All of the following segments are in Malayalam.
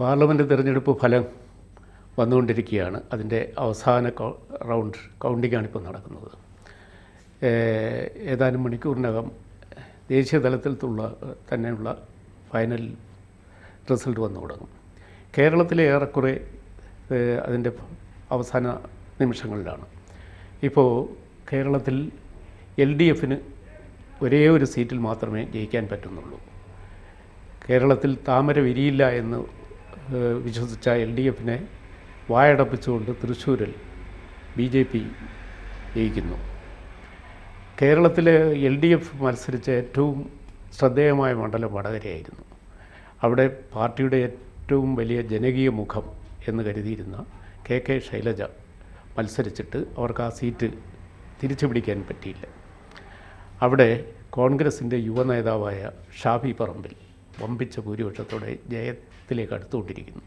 പാർലമെന്റ് തിരഞ്ഞെടുപ്പ് ഫലം വന്നുകൊണ്ടിരിക്കുകയാണ്. അതിന്റെ അവസാന റൗണ്ട് കൗണ്ടിങ്ങാണ് ഇപ്പോൾ നടക്കുന്നത്. ഏതാനും മണിക്കൂറിനകം ദേശീയ തലത്തിലുള്ള തന്നെയുള്ള ഫൈനൽ റിസൾട്ട് വന്നു തുടങ്ങും. കേരളത്തിലെ ഏറെക്കുറെ അതിന്റെ അവസാന നിമിഷങ്ങളിലാണ്. ഇപ്പോൾ കേരളത്തിൽ എൽ ഡി എഫിന് ഒരേ ഒരു സീറ്റിൽ മാത്രമേ ജയിക്കാൻ പറ്റുന്നുള്ളൂ. കേരളത്തിൽ താമര വിരിയില്ല എന്ന് വിശ്വസിച്ച എൽ ഡി എഫിനെ വായടപ്പിച്ചുകൊണ്ട് തൃശ്ശൂരിൽ ബി ജെ പി ജയിക്കുന്നു. കേരളത്തിലെ എൽ ഡി എഫ് മത്സരിച്ച ഏറ്റവും ശ്രദ്ധേയമായ മണ്ഡലം വടകരയായിരുന്നു. അവിടെ പാർട്ടിയുടെ ഏറ്റവും വലിയ ജനകീയ മുഖം എന്ന് കരുതിയിരുന്ന കെ കെ ശൈലജ മത്സരിച്ചിട്ട് അവർക്ക് ആ സീറ്റ് തിരിച്ചു പിടിക്കാൻ പറ്റിയില്ല. അവിടെ കോൺഗ്രസിന്റെ യുവ നേതാവായ ഷാഫി പറമ്പിൽ വമ്പിച്ച ഭൂരിപക്ഷത്തോടെ ജയത്തിലേക്ക് അടുത്തുകൊണ്ടിരിക്കുന്നു.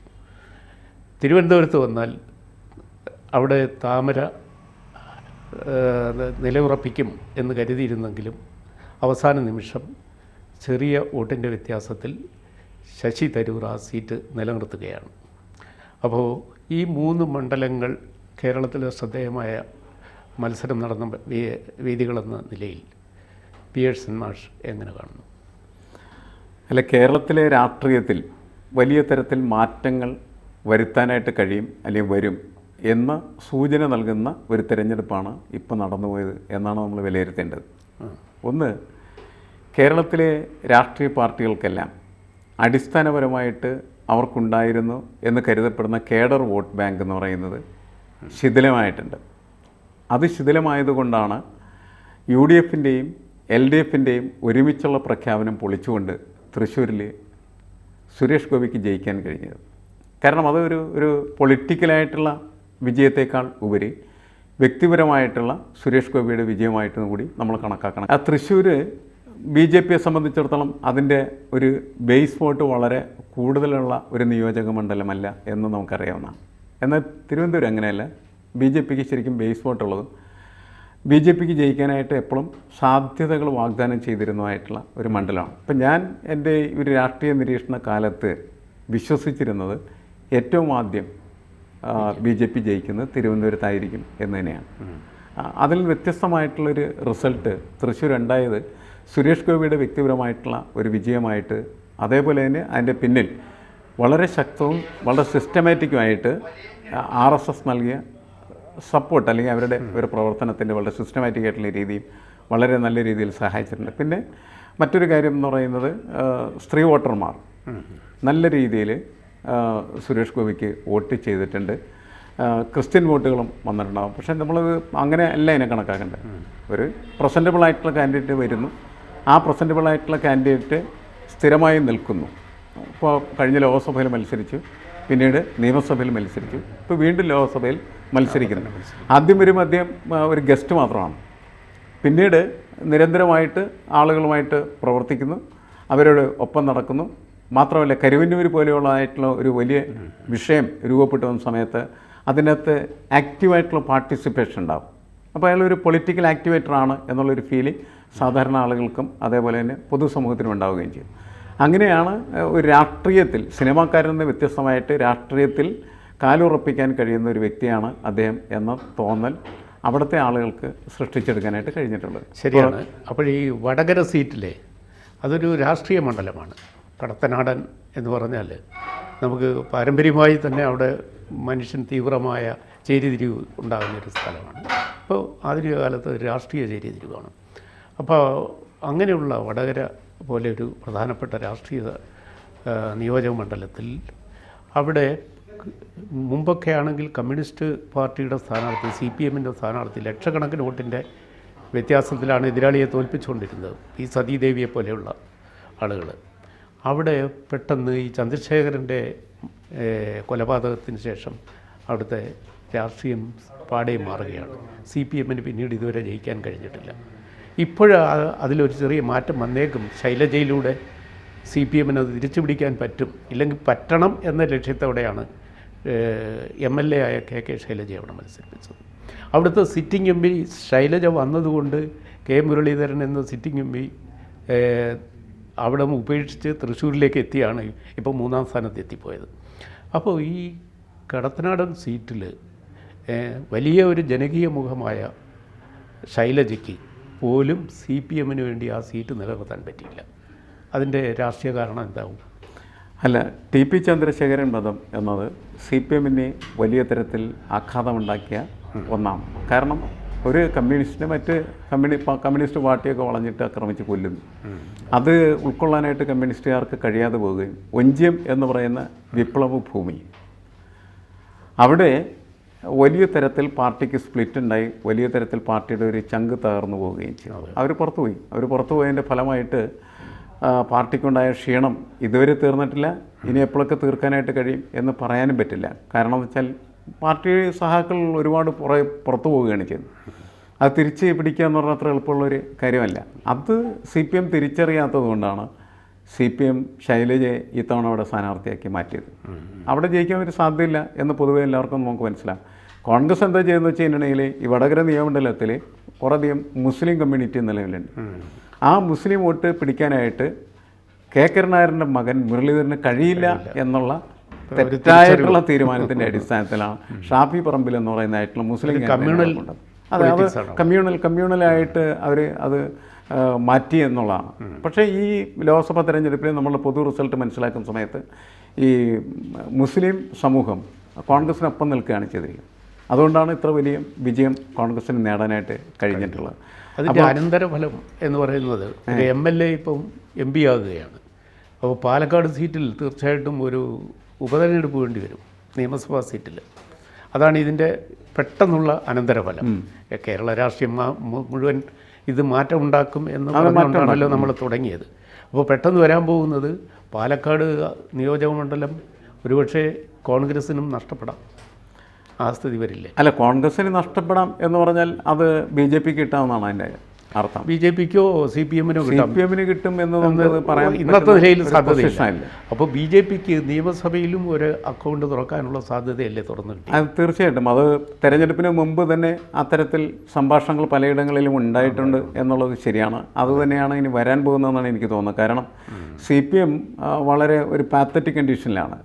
തിരുവനന്തപുരത്ത് വന്നാൽ അവിടെ താമര നിലയുറപ്പിക്കും എന്ന് കരുതിയിരുന്നെങ്കിലും അവസാന നിമിഷം ചെറിയ വോട്ടിന്റെ വ്യത്യാസത്തിൽ ശശി തരൂർ ആ സീറ്റ് നിലനിർത്തുകയാണ്. അപ്പോൾ ഈ മൂന്ന് മണ്ഡലങ്ങൾ കേരളത്തിലെ ശ്രദ്ധേയമായ മത്സരം നടന്ന വേദികളെന്ന നിലയിൽ പിയേഴ്സൺ മാഷ് എങ്ങനെ കാണുന്നു? അല്ല കേരളത്തിലെ രാഷ്ട്രീയത്തിൽ വലിയ തരത്തിൽ മാറ്റങ്ങൾ വരുത്താനായിട്ട് കഴിയും അല്ലെങ്കിൽ വരും എന്ന സൂചന നൽകുന്ന ഒരു തിരഞ്ഞെടുപ്പാണ് ഇപ്പോൾ നടന്നുപോയത് എന്നാണ് നമ്മൾ വിലയിരുത്തേണ്ടത്. ഒന്ന് കേരളത്തിലെ രാഷ്ട്രീയ പാർട്ടികൾക്കെല്ലാം അടിസ്ഥാനപരമായിട്ട് അവർക്കുണ്ടായിരുന്നു എന്ന് കരുതപ്പെടുന്ന കേഡർ വോട്ട് ബാങ്ക് എന്ന് പറയുന്നത് ശിഥിലമായിട്ടുണ്ട്. അത് ശിഥിലമായതുകൊണ്ടാണ് യു ഡി എഫിന്റെയും എൽ ഡി എഫിന്റെയും ഒരുമിച്ചുള്ള പ്രഖ്യാപനം പൊളിച്ചുകൊണ്ട് തൃശ്ശൂരിൽ സുരേഷ് ഗോപിക്ക് ജയിക്കാൻ കഴിഞ്ഞത്. കാരണം അതൊരു ഒരു പൊളിറ്റിക്കലായിട്ടുള്ള വിജയത്തേക്കാൾ ഉപരി വ്യക്തിപരമായിട്ടുള്ള സുരേഷ് ഗോപിയുടെ വിജയമായിട്ടും കൂടി നമ്മൾ കണക്കാക്കണം. ആ തൃശ്ശൂർ ബി ജെ പിയെ സംബന്ധിച്ചിടത്തോളം അതിന്റെ ഒരു ബേസ് വോട്ട് വളരെ കൂടുതലുള്ള ഒരു നിയോജക മണ്ഡലമല്ല എന്ന് നമുക്കറിയാവുന്നതാണ്. എന്നാൽ തിരുവനന്തപുരം അങ്ങനെയല്ല. ബി ജെ പിക്ക് ശരിക്കും ബേസ് വോട്ടുള്ളതും ബി ജെ പിക്ക് ജയിക്കാനായിട്ട് എപ്പോഴും സാധ്യതകൾ വാഗ്ദാനം ചെയ്തിരുന്നതായിട്ടുള്ള ഒരു മണ്ഡലമാണ്. അപ്പം ഞാൻ എന്റെ ഒരു രാഷ്ട്രീയ നിരീക്ഷണ കാലത്ത് വിശ്വസിച്ചിരുന്നത് ഏറ്റവും ആദ്യം ബി ജെ പി ജയിക്കുന്നത് തിരുവനന്തപുരത്തായിരിക്കും എന്ന് തന്നെയാണ്. അതിൽ വ്യത്യസ്തമായിട്ടുള്ളൊരു റിസൾട്ട് തൃശ്ശൂർ ഉണ്ടായത് സുരേഷ് ഗോപിയുടെ വ്യക്തിപരമായിട്ടുള്ള ഒരു വിജയമായിട്ട് അതേപോലെ തന്നെ അതിന്റെ പിന്നിൽ വളരെ ശക്തവും വളരെ സിസ്റ്റമാറ്റിക്കുമായിട്ട് ആർ എസ് എസ് നൽകിയ സപ്പോർട്ട് അല്ലെങ്കിൽ അവരുടെ ഒരു പ്രവർത്തനത്തിന്റെ വളരെ സിസ്റ്റമാറ്റിക് ആയിട്ടുള്ള രീതിയും വളരെ നല്ല രീതിയിൽ സഹായിച്ചിട്ടുണ്ട്. പിന്നെ മറ്റൊരു കാര്യം എന്ന് പറയുന്നത് സ്ത്രീ വോട്ടർമാർ. നല്ല രീതിയിൽ സുരേഷ് ഗോപിക്ക് വോട്ട് ചെയ്തിട്ടുണ്ട്. ക്രിസ്ത്യൻ വോട്ടുകളും വന്നിട്ടുണ്ടാകും പക്ഷേ നമ്മളത് അങ്ങനെ അല്ല ഇതിനെ കണക്കാക്കേണ്ടത്. ഒരു പ്രസന്റബിൾ ആയിട്ടുള്ള കാൻഡിഡേറ്റ് വരുന്നു. ആ പ്രസന്റബിൾ ആയിട്ടുള്ള കാൻഡിഡേറ്റ് സ്ഥിരമായി നിൽക്കുന്നു. ഇപ്പോൾ കഴിഞ്ഞ ലോക്സഭയിൽ മത്സരിച്ചു പിന്നീട് നിയമസഭയിൽ മത്സരിച്ചു ഇപ്പോൾ വീണ്ടും ലോക്സഭയിൽ മത്സരിക്കുന്നു. ആദ്യം ഒരു അദ്ദേഹം ഒരു ഗസ്റ്റ് മാത്രമാണ്. പിന്നീട് നിരന്തരമായിട്ട് ആളുകളുമായിട്ട് പ്രവർത്തിക്കുന്നു. അവരോട് ഒപ്പം നടക്കുന്നു. മാത്രമല്ല കരുവന്നൂർ പോലെയുള്ളതായിട്ടുള്ള ഒരു വലിയ വിഷയം രൂപപ്പെട്ടു വന്ന സമയത്ത് അതിനകത്ത് ആക്റ്റീവായിട്ടുള്ള പാർട്ടിസിപ്പേഷൻ ഉണ്ടാകും അപ്പോൾ അയാൾ ഒരു പൊളിറ്റിക്കൽ ആക്ടിവേറ്ററാണ് എന്നുള്ളൊരു ഫീലിംഗ് സാധാരണ ആളുകൾക്കും അതേപോലെ തന്നെ പൊതുസമൂഹത്തിനും ഉണ്ടാവുകയും ചെയ്യും. അങ്ങനെയാണ് ഒരു രാഷ്ട്രീയത്തിൽ സിനിമാക്കാരിൽ നിന്ന് വ്യത്യസ്തമായിട്ട് രാഷ്ട്രീയത്തിൽ കാലുറപ്പിക്കാൻ കഴിയുന്ന ഒരു വ്യക്തിയാണ് അദ്ദേഹം എന്ന തോന്നൽ അവിടുത്തെ ആളുകൾക്ക് സൃഷ്ടിച്ചെടുക്കാനായിട്ട് കഴിഞ്ഞിട്ടുള്ളത്. ശരിയാണ്. അപ്പോൾ ഈ വടകര സീറ്റിലെ അതൊരു രാഷ്ട്രീയ മണ്ഡലമാണ്. കടത്തനാടൻ എന്ന് പറഞ്ഞാൽ നമുക്ക് പാരമ്പര്യമായി തന്നെ അവിടെ മനുഷ്യൻ തീവ്രമായ ചേരിതിരിവ് ഉണ്ടാകുന്ന ഒരു സ്ഥലമാണ്. അപ്പോൾ ആധുനിക കാലത്ത് രാഷ്ട്രീയ ചേരിതിരിവാണ്. അപ്പോൾ അങ്ങനെയുള്ള വടകര പോലെ ഒരു പ്രധാനപ്പെട്ട രാഷ്ട്രീയ നിയോജക മണ്ഡലത്തിൽ അവിടെ മുമ്പൊക്കെ ആണെങ്കിൽ കമ്മ്യൂണിസ്റ്റ് പാർട്ടിയുടെ സ്ഥാനാർത്ഥി സി പി എമ്മിന്റെ സ്ഥാനാർത്ഥി ലക്ഷക്കണക്കിന് വോട്ടിന്റെ വ്യത്യാസത്തിലാണ് എതിരാളിയെ തോൽപ്പിച്ചുകൊണ്ടിരുന്നത് ഈ സതീദേവിയെ പോലെയുള്ള ആളുകൾ. അവിടെ പെട്ടെന്ന് ഈ ചന്ദ്രശേഖരന്റെ കൊലപാതകത്തിന് ശേഷം അവിടുത്തെ രാഷ്ട്രീയം പാടെ മാറുകയാണ്. സി പി എമ്മിന് പിന്നീട് ഇതുവരെ ജയിക്കാൻ കഴിഞ്ഞിട്ടില്ല. ഇപ്പോഴ് അതിലൊരു ചെറിയ മാറ്റം വന്നേക്കും. ശൈലജയിലൂടെ സി പി എമ്മിന് അത് തിരിച്ചു പിടിക്കാൻ പറ്റും. ഇല്ലെങ്കിൽ പറ്റണം എന്ന ലക്ഷ്യത്തോടെയാണ് എം എൽ എ ആയ കെ കെ ശൈലജ അവിടെ മത്സരിപ്പിച്ചത്. അവിടുത്തെ സിറ്റിംഗ് എം പി ശൈലജ വന്നതുകൊണ്ട് കെ മുരളീധരൻ എന്ന സിറ്റിംഗ് എം പി അവിടെ ഉപേക്ഷിച്ച് തൃശ്ശൂരിലേക്ക് എത്തിയാണ് ഇപ്പോൾ മൂന്നാം സ്ഥാനത്ത് എത്തിപ്പോയത്. അപ്പോൾ ഈ കടത്തനാടൻ സീറ്റിൽ വലിയ ഒരു ജനകീയ മുഖമായ ശൈലജയ്ക്ക് പോലും സി പി എമ്മിന് വേണ്ടി ആ സീറ്റ് നിലനിർത്താൻ പറ്റിയില്ല. അതിന്റെ രാഷ്ട്രീയ കാരണം എന്താവും? അല്ല ടി പി ചന്ദ്രശേഖരൻ വധം എന്നത് സി പി എമ്മിനെ വലിയ തരത്തിൽ ആഘാതമുണ്ടാക്കിയ ഒന്നാണ്. കാരണം ഒരു കമ്മ്യൂണിസ്റ്റിനെ മറ്റ് കമ്മ്യൂണി കമ്മ്യൂണിസ്റ്റ് പാർട്ടിയൊക്കെ വളഞ്ഞിട്ട് ആക്രമിച്ച് കൊല്ലുന്നു. അത് ഉൾക്കൊള്ളാനായിട്ട് കമ്മ്യൂണിസ്റ്റുകാർക്ക് കഴിയാതെ പോവുകയും ഒഞ്ചിയം എന്ന് പറയുന്ന വിപ്ലവ ഭൂമി. അവിടെ വലിയ തരത്തിൽ പാർട്ടിക്ക് സ്പ്ലിറ്റ് ഉണ്ടായി വലിയ തരത്തിൽ പാർട്ടിയുടെ ഒരു ചങ്ക് തകർന്നു പോവുകയും ചെയ്തു. അവർ പുറത്തുപോയി അവർ പുറത്തു പോയതിന്റെ ഫലമായിട്ട് പാർട്ടിക്കുണ്ടായ ക്ഷീണം ഇതുവരെ തീർന്നിട്ടില്ല. ഇനി എപ്പോഴൊക്കെ തീർക്കാനായിട്ട് കഴിയും എന്ന് പറയാനും പറ്റില്ല. കാരണം എന്ന് വെച്ചാൽ പാർട്ടി സഹാക്കൾ ഒരുപാട് പുറ പുറത്തു പോവുകയാണ് ചെയ്തത് അത് തിരിച്ച് പിടിക്കുക എന്ന് പറഞ്ഞാൽ അത്ര എളുപ്പമുള്ളൊരു കാര്യമല്ല. അത് സി പി എം തിരിച്ചറിയാത്തത് കൊണ്ടാണ് സി പി എം ശൈലജയെ ഇത്തവണ അവിടെ സ്ഥാനാർത്ഥിയാക്കി മാറ്റിയത്. അവിടെ ജയിക്കാൻ ഒരു സാധ്യതയില്ല എന്ന് പൊതുവെ എല്ലാവർക്കും നമുക്ക് മനസ്സിലാവും കോൺഗ്രസ് എന്താ ചെയ്യുന്നത് വെച്ച് കഴിഞ്ഞിട്ടുണ്ടെങ്കിൽ ഈ വടകര നിയമമണ്ഡലത്തിൽ കുറേയധികം മുസ്ലിം കമ്മ്യൂണിറ്റി നിലവിലുണ്ട്. ആ മുസ്ലിം വോട്ട് പിടിക്കാനായിട്ട് കെ കരുണാകരന്റെ മകൻ മുരളീധരന് കഴിയില്ല എന്നുള്ള തെറ്റായിട്ടുള്ള തീരുമാനത്തിന്റെ അടിസ്ഥാനത്തിലാണ് ഷാഫി പറമ്പിൽ എന്ന് പറയുന്നതായിട്ടുള്ള മുസ്ലിം കമ്മ്യൂണൽ അതായത് അതെ അത് കമ്മ്യൂണൽ കമ്മ്യൂണലായിട്ട് അവർ അത് മാറ്റി എന്നുള്ളതാണ്. പക്ഷേ ഈ ലോക്സഭാ തെരഞ്ഞെടുപ്പിൽ നമ്മൾ പൊതു റിസൾട്ട് മനസ്സിലാക്കുന്ന സമയത്ത് ഈ മുസ്ലിം സമൂഹം കോൺഗ്രസിനൊപ്പം നിൽക്കുകയാണ് ചെയ്തിരിക്കുന്നത്. അതുകൊണ്ടാണ് ഇത്ര വലിയ വിജയം കോൺഗ്രസിന് നേടാനായിട്ട് കഴിഞ്ഞിട്ടുള്ളത്. അതിന്റെ അനന്തരഫലം എന്ന് പറയുന്നത് എം എൽ എ ഇപ്പം എം പി ആകുകയാണ്. അപ്പോൾ പാലക്കാട് സീറ്റിൽ തീർച്ചയായിട്ടും ഒരു ഉപതെരഞ്ഞെടുപ്പ് വേണ്ടി വരും നിയമസഭാ സീറ്റിൽ. അതാണ് ഇതിന്റെ പെട്ടെന്നുള്ള അനന്തരഫലം. കേരള രാഷ്ട്രീയം മുഴുവൻ ഇത് മാറ്റം ഉണ്ടാക്കും എന്ന് പറഞ്ഞുകൊണ്ടാണല്ലോ നമ്മൾ തുടങ്ങിയത്. അപ്പോൾ പെട്ടെന്ന് വരാൻ പോകുന്നത് പാലക്കാട് നിയോജകമണ്ഡലം ഒരുപക്ഷെ കോൺഗ്രസിനും നഷ്ടപ്പെടാം. ആ സ്ഥിതി വരില്ലേ? അല്ല കോൺഗ്രസിന് നഷ്ടപ്പെടാം എന്ന് പറഞ്ഞാൽ അത് ബി ജെ പിക്ക് കിട്ടാമെന്നാണ് അതിന്റെ അർത്ഥം. ബി ജെ പിക്കോ സി പി എമ്മിനോ സി കിട്ടാം പി എമ്മിന് കിട്ടും എന്ന് നമുക്ക് പറയാൻ ഇന്നത്തെ നിലയിൽ സാധ്യതയില്ല. അപ്പോൾ ബി ജെ പിക്ക് നിയമസഭയിലും ഒരു അക്കൗണ്ട് തുറക്കാനുള്ള സാധ്യതയല്ലേ തുറന്നു കിട്ടി അത് തീർച്ചയായിട്ടും. അത് തെരഞ്ഞെടുപ്പിന് മുമ്പ് തന്നെ അത്തരത്തിൽ സംഭാഷണങ്ങൾ പലയിടങ്ങളിലും ഉണ്ടായിട്ടുണ്ട് എന്നുള്ളത് ശരിയാണ്. അതുതന്നെയാണ് ഇനി വരാൻ പോകുന്നതെന്നാണ് എനിക്ക് തോന്നുന്നത്. കാരണം സി പി എം വളരെ ഒരു പാത്തറ്റിക് കണ്ടീഷനിലാണ്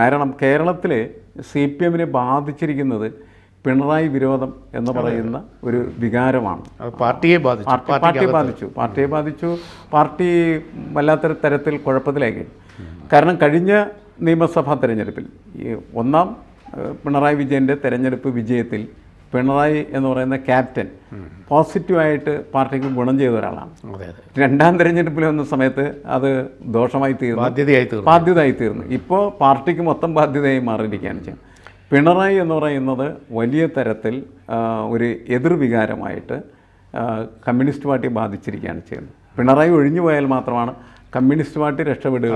കാരണം കേരളത്തിൽ സി പി എമ്മിനെ ബാധിച്ചിരിക്കുന്നത് പിണറായി വിരോധം എന്ന് പറയുന്ന ഒരു വികാരമാണ്. പാർട്ടിയെ ബാധിച്ചു പാർട്ടിയെ ബാധിച്ചു. പാർട്ടിയെ ബാധിച്ചു. പാർട്ടി വല്ലാത്തൊരു തരത്തിൽ കുഴപ്പത്തിലേക്ക് കാരണം കഴിഞ്ഞ നിയമസഭാ തെരഞ്ഞെടുപ്പിൽ ഈ ഒന്നാം പിണറായി വിജയന്റെ തെരഞ്ഞെടുപ്പ് വിജയത്തിൽ പിണറായി എന്ന് പറയുന്ന ക്യാപ്റ്റൻ പോസിറ്റീവായിട്ട് പാർട്ടിക്ക് ഗുണം ചെയ്ത ഒരാളാണ്. രണ്ടാം തെരഞ്ഞെടുപ്പിൽ വന്ന സമയത്ത് അത് ദോഷമായി തീർന്നു. ബാധ്യതയായി തീർന്നു. ബാധ്യതയായി തീർന്നു. ഇപ്പോൾ പാർട്ടിക്ക് മൊത്തം ബാധ്യതയായി മാറിയിരിക്കുകയാണ് ചെയ്യുന്നത് പിണറായി എന്ന് പറയുന്നത് വലിയ തരത്തിൽ ഒരു എതിർവികാരമായിട്ട് കമ്മ്യൂണിസ്റ്റ് പാർട്ടി ബാധിച്ചിരിക്കുകയാണ് ചെയ്യുന്നത്. പിണറായി ഒഴിഞ്ഞു പോയാൽ മാത്രമാണ് കമ്മ്യൂണിസ്റ്റ് പാർട്ടി രക്ഷപ്പെടുക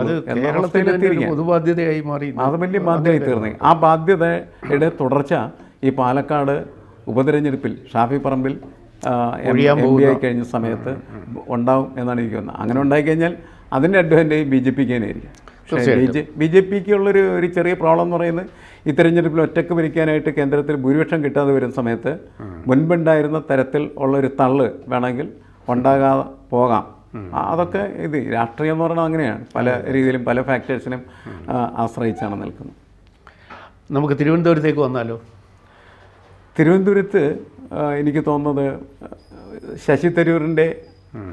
പൊതുബാധ്യതയായി മാറി. അത് വലിയ ബാധ്യതയായി തീർന്നു. ആ ബാധ്യതയുടെ തുടർച്ച ഈ പാലക്കാട് ഉപതെരഞ്ഞെടുപ്പിൽ ഷാഫി പറമ്പിൽ എം പി ആയി കഴിഞ്ഞ സമയത്ത് ഉണ്ടാവും എന്നാണ് എനിക്ക് തോന്നുന്നത് അങ്ങനെ ഉണ്ടായിക്കഴിഞ്ഞാൽ അതിന്റെ അഡ്വാന്റേജ് ബി ജെ പിക്ക് തന്നെയായിരിക്കും ബി ജെ ബി പിക്ക് ഉള്ളൊരു ഒരു ചെറിയ പ്രോബ്ലം എന്ന് പറയുന്നത് ഈ തെരഞ്ഞെടുപ്പിൽ ഒറ്റയ്ക്ക് ഭരിക്കാനായിട്ട് കേന്ദ്രത്തിൽ ഭൂരിപക്ഷം കിട്ടാതെ വരുന്ന സമയത്ത് മുൻപുണ്ടായിരുന്ന തരത്തിൽ ഉള്ളൊരു തള്ള് വേണമെങ്കിൽ ഉണ്ടാകാതെ പോകാം. അതൊക്കെ ഇത് രാഷ്ട്രീയം എന്ന് പറഞ്ഞാൽ അങ്ങനെയാണ്. പല രീതിയിലും പല ഫാക്ടേഴ്സിനും ആശ്രയിച്ചാണ് നിൽക്കുന്നത്. നമുക്ക് തിരുവനന്തപുരത്തേക്ക് വന്നാലോ? തിരുവനന്തപുരത്ത് എനിക്ക് തോന്നുന്നത് ശശി തരൂരിന്റെ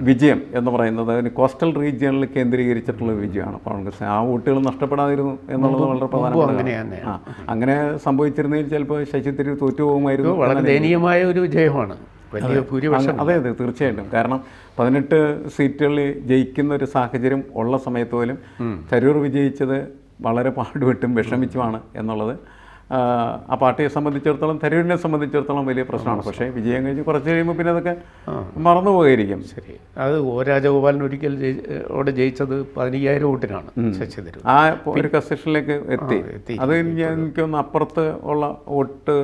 വിജയം എന്ന് പറയുന്നത് അതിന് കോസ്റ്റൽ റീജിയണിൽ കേന്ദ്രീകരിച്ചിട്ടുള്ള വിജയമാണ്. കോൺഗ്രസ്. ആ വോട്ടുകൾ നഷ്ടപ്പെടാതിരുന്നു എന്നുള്ളത് വളരെ പ്രധാനപ്പെട്ട അങ്ങനെ ആ അങ്ങനെ സംഭവിച്ചിരുന്നെങ്കിൽ ചിലപ്പോൾ ശശി തരൂർ തോറ്റു പോകുമായിരുന്നു വളരെ ദയനീയമായ ഒരു വിജയമാണ്. വലിയ ഭൂരിപക്ഷം അതെ അതെ തീർച്ചയായിട്ടും. കാരണം പതിനെട്ട് സീറ്റുകളിൽ ജയിക്കുന്ന ഒരു സാഹചര്യം ഉള്ള സമയത്ത് പോലും തരൂർ വിജയിച്ചത് വളരെ പാടുപെട്ടും വിഷമിച്ചുമാണ് എന്നുള്ളത്. ആ, പാർട്ടിയെ സംബന്ധിച്ചിടത്തോളം തരൂരിനെ സംബന്ധിച്ചിടത്തോളം വലിയ പ്രശ്നമാണ്. പക്ഷേ വിജയം കഴിഞ്ഞ് കുറച്ച് കഴിയുമ്പോൾ പിന്നെ അതൊക്കെ മറന്നു പോയിരിക്കും ശരി. അത് ഓ രാജഗോപാലൻ ഒരിക്കൽ ഓടെ അവിടെ ജയിച്ചത് പതിനയ്യായിരം വോട്ടിനാണ് ശശി തരൂർ. ആ ഒരു കസ്റ്റഷനിലേക്ക് എത്തി. അത് എനിക്ക് എനിക്കൊന്ന് അപ്പുറത്ത് ഉള്ള വോട്ട്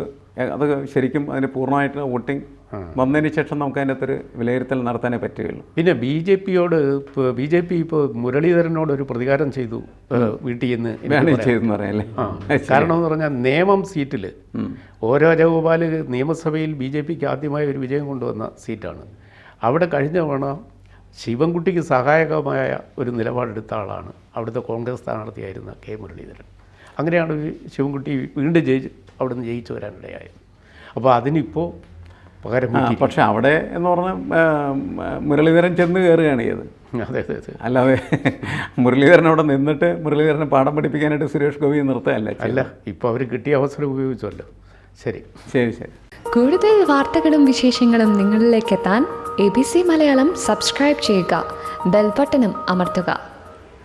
അത് ശരിക്കും അതിന് പൂർണമായിട്ട് വോട്ടിംഗ് വന്നതിന് ശേഷം നമുക്ക് അതിനകത്ത് ഒരു വിലയിരുത്തൽ നടത്താനേ പറ്റുകയുള്ളൂ. പിന്നെ ബി ജെ പിയോട് ബി ജെ പി ഇപ്പോൾ മുരളീധരനോട് ഒരു പ്രതികാരം ചെയ്തു വീട്ടിൽ നിന്ന് മാനേജ് ചെയ്തെന്ന് പറയാല്ലേ കാരണം എന്ന് പറഞ്ഞാൽ നിയമം സീറ്റിൽ ഓരോ രാജഗോപാൽ നിയമസഭയിൽ ബി ജെ പിക്ക് ആദ്യമായി ഒരു വിജയം കൊണ്ടുവന്ന സീറ്റാണ്. അവിടെ കഴിഞ്ഞ തവണ ശിവൻകുട്ടിക്ക് സഹായകമായ ഒരു നിലപാടെടുത്ത ആളാണ് അവിടുത്തെ കോൺഗ്രസ് സ്ഥാനാർത്ഥിയായിരുന്ന കെ മുരളീധരൻ. അങ്ങനെയാണ് ശിവൻകുട്ടി വീണ്ടും ജയിച്ച് അവിടുന്ന് ജയിച്ചു വരാനിടയായത്. അപ്പോൾ അതിനിപ്പോൾ പകരം പക്ഷെ അവിടെ എന്ന് പറഞ്ഞാൽ മുരളീധരൻ ചെന്ന് കയറുകയാണ് ചെയ്തത്. അതെ അതെ അതെ. അല്ലാതെ മുരളീധരൻ അവിടെ നിന്നിട്ട് മുരളീധരനെ പാഠം പഠിപ്പിക്കാനായിട്ട് സുരേഷ് ഗോപി നിർത്തല്ല. അല്ല ഇപ്പോൾ അവർ കിട്ടിയ അവസരം ഉപയോഗിച്ചല്ലോ. ശരി. ശരി ശരി. കൂടുതൽ വാർത്തകളും വിശേഷങ്ങളും നിങ്ങളിലേക്ക് എത്താൻ A B C Malayalam subscribe ചെയ്യുക. ബെൽബട്ടനും അമർത്തുക.